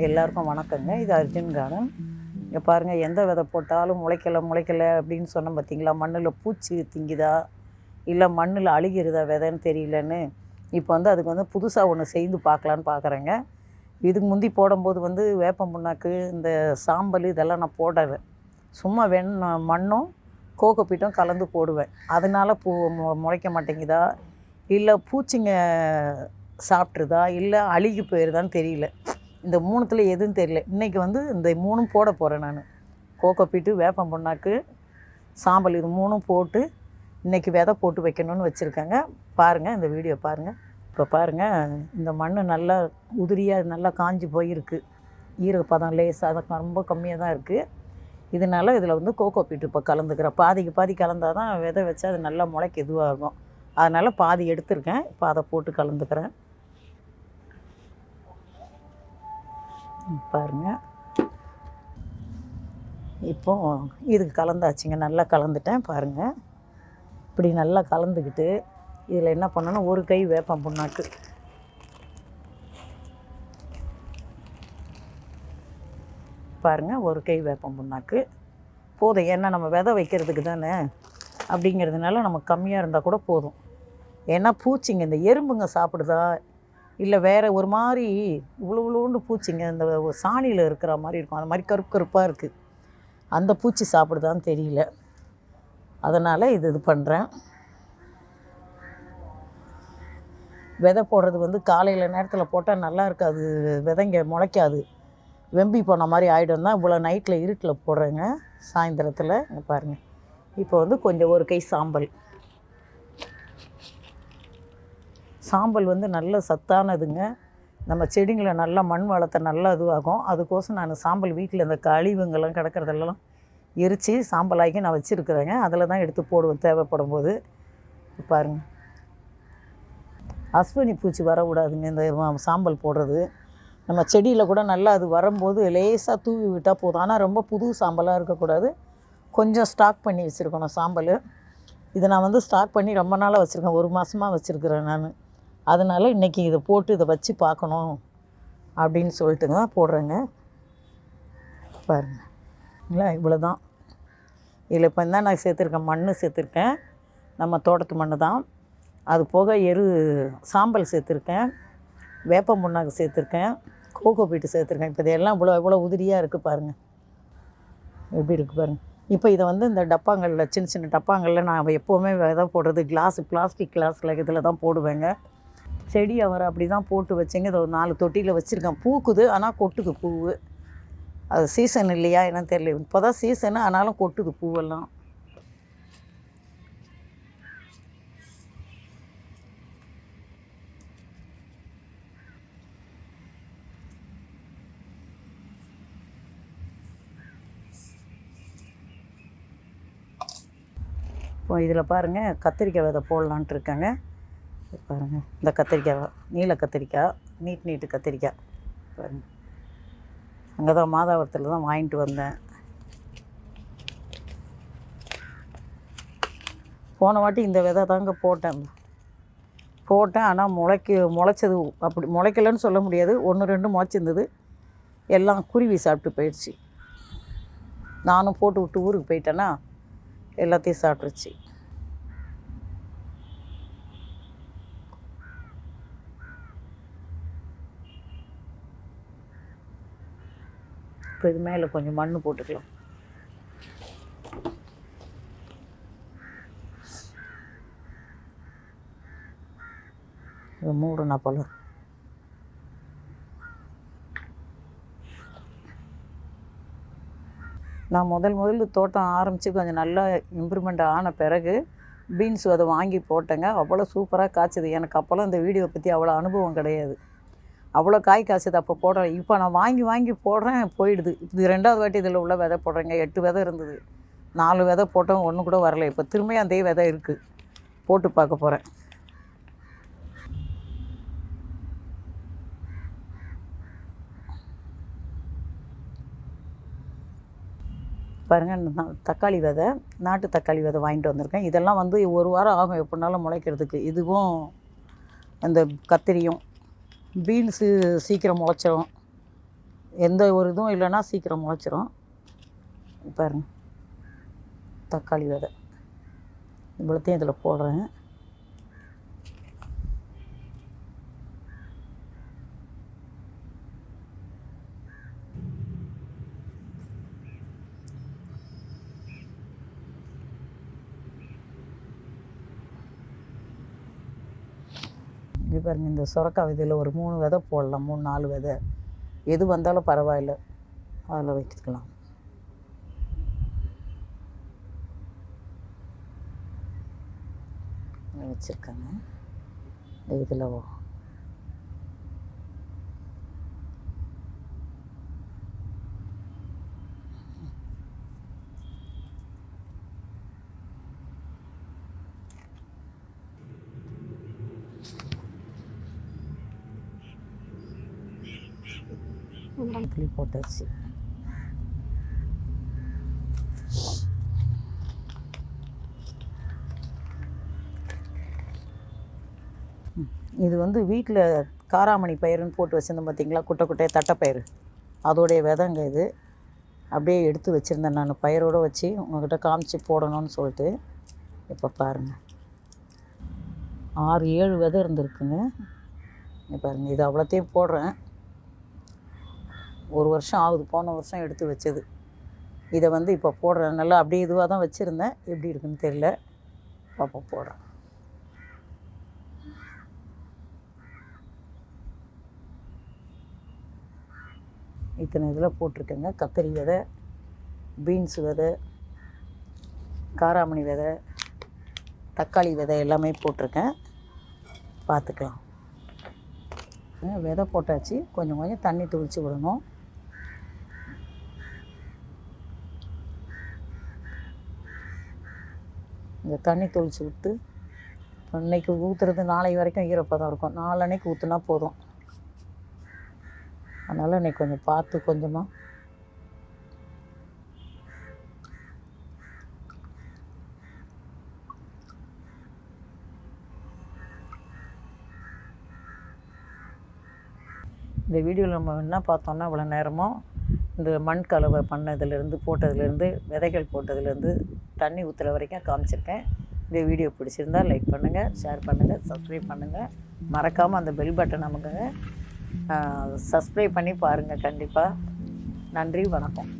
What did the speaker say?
எல்லாருக்கும் வணக்கங்க. இது அர்ஜுன் கார்டன் இங்கே பாருங்கள் எந்த விதை போட்டாலும் முளைக்கல முளைக்கல அப்படின்னு சொன்னோம் பார்த்தீங்களா மண்ணில் பூச்சி திங்குதா? இல்லை மண்ணில் அழுகிறதா விதைன்னு தெரியலன்னு. இப்போ வந்து அதுக்கு வந்து புதுசாக ஒன்று செய்து பார்க்கலான்னு பார்க்குறேங்க இதுக்கு முந்தி போடும்போது வந்து வேப்பம் புண்ணாக்கு இந்த சாம்பல் இதெல்லாம் நான் போடலை. சும்மா வெண் மண்ணும் கோகோப்பீட்டும் கலந்து போடுவேன். அதனால் பூ மு- முளைக்க மாட்டேங்குதா? இல்லை பூச்சிங்க சாப்பிட்ருதா இல்லை அழுகி போயிருதான்னு தெரியல. இந்த மூணுத்தில் எதுவும் தெரியல. இன்றைக்கி வந்து இந்த மூணும் போட போகிறேன் நான். கோகோப்பீட்டு வேப்பம் பொண்ணாக்கு சாம்பல் இது மூணும் போட்டு இன்றைக்கி விதை போட்டு வைக்கணும்னு வச்சுருக்காங்க. பாருங்கள் இந்த வீடியோ பாருங்கள் இப்போ பாருங்கள் இந்த மண் நல்லா உதிரியாக நல்லா காஞ்சி போயிருக்கு. ஈரப்பதம் லேசாக அது ரொம்ப கம்மியாக தான் இருக்குது இதனால இதில் வந்து கோகோ பீட்டு இப்போ கலந்துக்கிறேன் பாதிக்கு பாதி கலந்தால் தான் விதை வச்சா அது நல்லா முளைக்க இதுவாகும். அதனால் பாதி எடுத்திருக்கேன். இப்போ அதை போட்டு கலந்துக்கிறேன். பாருங்கள் இப்போது இப்போ இதுக்கு கலந்தாச்சுங்க. நல்லா கலந்துட்டேன் பாருங்கள் இப்படி நல்லா கலந்துக்கிட்டு இதில் என்ன பண்ணணும்? ஒரு கை வேப்பம் புண்ணாக்கு. பாருங்கள் ஒரு கை வேப்பம் புண்ணாக்கு. போதும். ஏன்னா நம்ம விதை வைக்கிறதுக்கு தானே? அப்படிங்கிறதுனால நம்ம கம்மியாக இருந்தால் கூட போதும். ஏன்னா பூச்சிங்க இந்த எறும்புங்க சாப்பிடுதா இல்லை வேறு ஒரு மாதிரி இவ்வளோ இவ்வளோண்டு பூச்சிங்க இந்த சாணியில் இருக்கிற மாதிரி இருக்கும். அந்த மாதிரி கருப்பு கருப்பாக இருக்குது அந்த பூச்சி சாப்பிடுதான்னு தெரியல. அதனால் இது இது பண்ணுறேன் விதை போடுறது வந்து காலையில் நேரத்தில் போட்டால் நல்லா இருக்காது. விதைங்க முளைக்காது. வெம்பி போன மாதிரி ஆகிடும் தான். இவ்வளோ நைட்டில் இருட்டில் போடுறேங்க. சாயந்தரத்தில் இங்கே பாருங்கள் இப்போ வந்து கொஞ்சம் ஒரு கை சாம்பல். சாம்பல் வந்து நல்ல சத்தானதுங்க. நம்ம செடிங்களை நல்லா மண் வளத்தை நல்லா இதுவாகும். அதுக்கோசம் நான் சாம்பல் வீட்டில் இந்த கழிவுங்கள்லாம் கிடக்கிறதெல்லாம் எரித்து சாம்பலாக்கி நான் வச்சுருக்குறேங்க. அதில் தான் எடுத்து போடுவேன் தேவைப்படும் போது. பாருங்கள் அஸ்வினி பூச்சி வரக்கூடாதுங்க இந்த சாம்பல் போடுறது. நம்ம செடியில் கூட நல்லா அது வரும்போது லேசாக தூவி விட்டால் போதும். ஆனால் ரொம்ப புது சாம்பலாக இருக்கக்கூடாது. கொஞ்சம் ஸ்டாக் பண்ணி வச்சுருக்கணும் சாம்பல். இதை நான் வந்து ஸ்டாக் பண்ணி ரொம்ப நாளாக வச்சுருக்கேன். ஒரு மாதமாக வச்சுருக்கிறேன் நான். அதனால் இன்றைக்கி இதை போட்டு இதை வச்சு பார்க்கணும் அப்படின்னு சொல்லிட்டுங்க போடுறேங்க. பாருங்கள் இல்லை இவ்வளோ தான் இதில் இப்போ தான் நான் சேர்த்துருக்கேன் மண் சேர்த்துருக்கேன். நம்ம தோட்டத்து மண் தான். அது போக எரு சாம்பல் சேர்த்துருக்கேன். வேப்ப புண்ணாக்கு சேர்த்துருக்கேன். கோகோ பீட்டு சேர்த்துருக்கேன். இப்போ இதெல்லாம் இவ்வளோ இவ்வளோ உதிரியாக இருக்குது பாருங்கள் எப்படி இருக்குது பாருங்கள் இப்போ இதை வந்து இந்த டப்பாங்களில் சின்ன சின்ன டப்பாங்களில் நான் எப்போவுமே விதை போடுறது. கிளாஸ் பிளாஸ்டிக் கிளாஸில் இதில் தான் போடுவேங்க. செடி அவரை அப்படி தான் போட்டு வச்சேங்க. இதை ஒரு நாலு தொட்டியில் வச்சுருக்கேன். பூக்குது ஆனால் கொட்டுது பூவு. அது சீசன் இல்லையா என்னன்னு தெரியல. இப்போ தான் சீசனு ஆனாலும் கொட்டுது பூவெல்லாம். இப்போ இதில் பாருங்கள் கத்திரிக்காய் விதை போடலான்ட்டு இருக்கேங்க. பாருங்கள் இந்த கத்திரிக்காய் நீல கத்திரிக்காய் நீட் நீட்டு கத்திரிக்காய் பாருங்கள் அங்கே தான் மாதாவரத்தில் தான் வாங்கிட்டு வந்தேன். போன வாட்டி இந்த விதை தாங்க போட்டேன். போட்டேன் ஆனால் முளைக்க முளைச்சது அப்படி முளைக்கலன்னு சொல்ல முடியாது. ஒன்று ரெண்டு முளைச்சிருந்தது. எல்லாம் குருவி சாப்பிட்டு போயிடுச்சு. நானும் போட்டு விட்டு ஊருக்கு போயிட்டேன்னா எல்லாத்தையும் சாப்பிட்ருச்சு இப்போ இது மேலே கொஞ்சம் மண் போட்டுக்கலாம். இது மூடுனா போல. நான் முதல் முதல்ல தோட்டம் ஆரம்பித்து கொஞ்சம் நல்லா இம்ப்ரூவ்மெண்ட் ஆன பிறகு பீன்ஸ் அதை வாங்கி போட்டேங்க. அவ்வளோ சூப்பராக காய்ச்சது. எனக்கு அப்போல்லாம் இந்த வீடியோ பற்றி அவ்வளோ அனுபவம் கிடையாது. அவ்வளோ காய் காய்ச்சது அப்போ போடுறேன் இப்போ நான் வாங்கி வாங்கி போடுறேன் போயிடுது. இது ரெண்டாவது வாட்டி இதில் உள்ள விதை போடுறேங்க. எட்டு விதை இருந்தது. நாலு விதை போட்டோம் ஒன்று கூட வரல. இப்போ திரும்பியும் அதே விதை இருக்குது போட்டு பார்க்க போகிறேன் பாருங்கள் நான் தக்காளி விதை நாட்டு தக்காளி விதை வாங்கிட்டு வந்திருக்கேன். இதெல்லாம் வந்து ஒரு வாரம் ஆகும் எப்படினாலும் முளைக்கிறதுக்கு. இதுவும் அந்த கத்திரியும் பீன்ஸு சீக்கிரம் முளைச்சிரும். எந்த ஒரு இதுவும் இல்லைன்னா சீக்கிரம் முளைச்சிரும். பாருங்க. தக்காளி விதை. இவ்வளோத்தையும் இதில் போடுறேன். இங்கே பாருங்க இந்த சுரக்கா விதையில் ஒரு மூணு விதை போடலாம் மூணு நாலு விதை. எது வந்தாலும் பரவாயில்ல. அதில் வைக்கலாம் வச்சுருக்காங்க. இதில் கிளி போட்டாச்சு. இது வந்து வீட்டில் காராமணி பயிருன்னு போட்டு வச்சுருந்தோம் பார்த்தீங்களா குட்டை குட்டையை தட்டைப்பயிறு அதோடைய விதங்க இது. அப்படியே எடுத்து வச்சுருந்தேன் நான். பயிரோடு வச்சு உங்கள்கிட்ட காமிச்சு போடணும்னு சொல்லிட்டு. இப்போ பாருங்கள் ஆறு ஏழு விதை இருந்திருக்குங்க. பாருங்கள் இது அவ்வளோத்தையும் போடுறேன். ஒரு வருஷம் ஆகுது போன வருஷம் எடுத்து வச்சது. இதை வந்து இப்போ போடுறேன். நல்லா அப்படியே இதுவாக தான் வச்சுருந்தேன். எப்படி இருக்குன்னு தெரியல. பாப்பா போடுறேன். இத்தனை இதில் போட்டிருக்கேங்க. கத்திரி விதை பீன்ஸ் விதை காராமணி விதை தக்காளி விதை எல்லாமே போட்டிருக்கேன். பார்த்துக்கலாம். விதை போட்டாச்சு. கொஞ்சம் கொஞ்சம் தண்ணி தெளித்து விடணும். இந்த தண்ணி தெளித்து விட்டு இன்னைக்கு ஊற்றுறது நாளை வரைக்கும் ஈரப்பதம் இருக்கும். நாலன்னைக்கு ஊற்றுனா போதும். அதனால் இன்னைக்கு கொஞ்சம் பார்த்து கொஞ்சமாக இந்த வீடியோவில் நம்ம என்ன பார்த்தோம்னா இவ்வளோ நேரமும் இந்த மண் கலவை பண்ணதுலேருந்து போட்டதுலேருந்து விதைகள் போட்டதுலேருந்து தண்ணி ஊற்றுற வரைக்கும் காமிச்சிருக்கேன். இந்த வீடியோ பிடிச்சிருந்தா லைக் பண்ணுங்கள் ஷேர் பண்ணுங்கள் சப்ஸ்கிரைப் பண்ணுங்கள் மறக்காமல் அந்த பெல் பட்டன் நமக்குங்க சப்ஸ்கிரைப் பண்ணி பாருங்கள் கண்டிப்பாக நன்றி வணக்கம்.